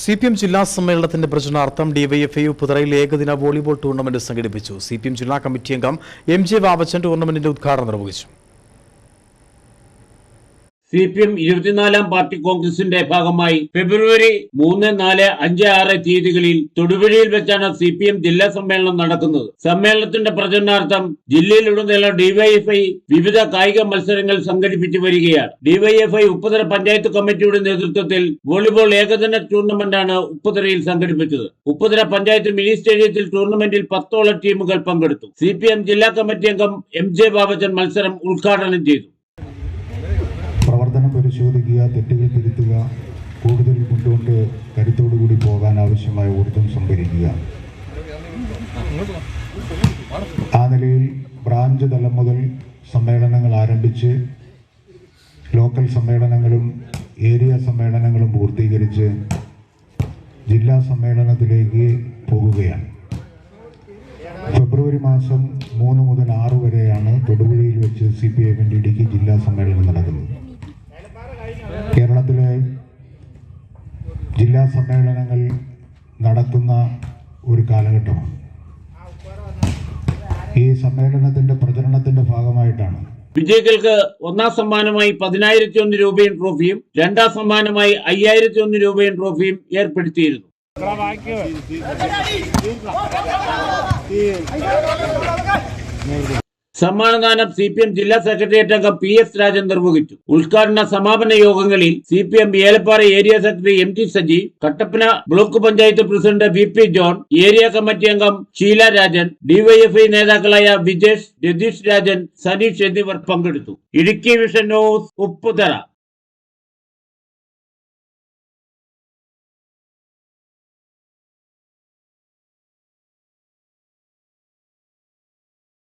C P M ജില്ലാ സമ്മേളനത്തിന്റെ പ്രചരണാർത്ഥം ഡിവൈഎഫ്ഐ പുതറയിൽ ഏകദിന വോളിബോൾ ടൂർണമെന്റ് സംഘടിപ്പിച്ചു. സി പി എം ജില്ലാ കമ്മിറ്റി അംഗം എം ജെ വാവച്ചൻ ടൂർണമെന്റിന്റെ ഉദ്ഘാടനം നിർവഹിച്ചു. സി പി എം ഇരുപത്തിനാലാം പാർട്ടി കോൺഗ്രസിന്റെ ഭാഗമായി ഫെബ്രുവരി മൂന്ന് നാല് അഞ്ച് ആറ് തീയതികളിൽ തൊടുപുഴയിൽ വെച്ചാണ് സി പി എം ജില്ലാ സമ്മേളനം നടക്കുന്നത് സമ്മേളനത്തിന്റെ പ്രചരണാർത്ഥം ജില്ലയിലുടനീളം ഡിവൈഎഫ്ഐ വിവിധ കായിക മത്സരങ്ങൾ സംഘടിപ്പിച്ചു വരികയാണ്. ഡിവൈഎഫ്ഐ ഉപ്പുതറ പഞ്ചായത്ത് കമ്മിറ്റിയുടെ നേതൃത്വത്തിൽ വോളിബോൾ ഏകദിന ടൂർണമെന്റാണ് ഉപ്പുതറയിൽ സംഘടിപ്പിച്ചത്. ഉപ്പുതറ പഞ്ചായത്ത് മിനി സ്റ്റേഡിയത്തിൽ ടൂർണമെന്റിൽ പത്തോളം ടീമുകൾ പങ്കെടുത്തു. സി ജില്ലാ കമ്മിറ്റി അംഗം എം ജെ ബാബച്ചൻ മത്സരം ഉദ്ഘാടനം ചെയ്തു. പരിശോധിക്കുക തെറ്റുകൾ തിരുത്തുക കൂടുതൽ മുന്നോട്ട് കരുത്തോടുകൂടി പോകാൻ ആവശ്യമായ ഊർജം സംഭരിക്കുക. ആ നിലയിൽ ബ്രാഞ്ച് തലം മുതൽ സമ്മേളനങ്ങൾ ആരംഭിച്ച് ലോക്കൽ സമ്മേളനങ്ങളും ഏരിയ സമ്മേളനങ്ങളും പൂർത്തീകരിച്ച് ജില്ലാ സമ്മേളനത്തിലേക്ക് പോകുകയാണ്. ഫെബ്രുവരി മാസം മൂന്ന് മുതൽ ആറ് വരെയാണ് തൊടുപുഴയിൽ വെച്ച് സി പി എമ്മിന്റെ ഇടുക്കി ജില്ലാ സമ്മേളനം നടക്കുന്നത് കേരളത്തിലെ ജില്ലാ സമ്മേളനങ്ങൾ നടത്തുന്ന ഒരു കാലഘട്ടമാണ്. ഈ സമ്മേളനത്തിന്റെ പ്രചരണത്തിന്റെ ഭാഗമായിട്ടാണ്. വിജയികൾക്ക് ഒന്നാം സമ്മാനമായി പതിനായിരത്തി ഒന്ന് രൂപയും ട്രോഫിയും രണ്ടാം സമ്മാനമായി അയ്യായിരത്തി ഒന്ന് രൂപയും ട്രോഫിയും ഏർപ്പെടുത്തിയിരുന്നു. സമ്മാനദാനം സി പി എം ജില്ലാ സെക്രട്ടേറിയറ്റ് അംഗം പി എസ് രാജൻ നിർവഹിച്ചു. ഉദ്ഘാടന സമാപന യോഗങ്ങളിൽ C P M Elappara area secretary M T Saji Kattappana block panchayat president V P John area committee അംഗം ഷീല രാജൻ ഡിവൈഎഫ്ഐ നേതാക്കളായ വിജേഷ് രതീഷ് രാജൻ സനീഷ് എന്നിവർ പങ്കെടുത്തു. Idukki vision news Upputhara.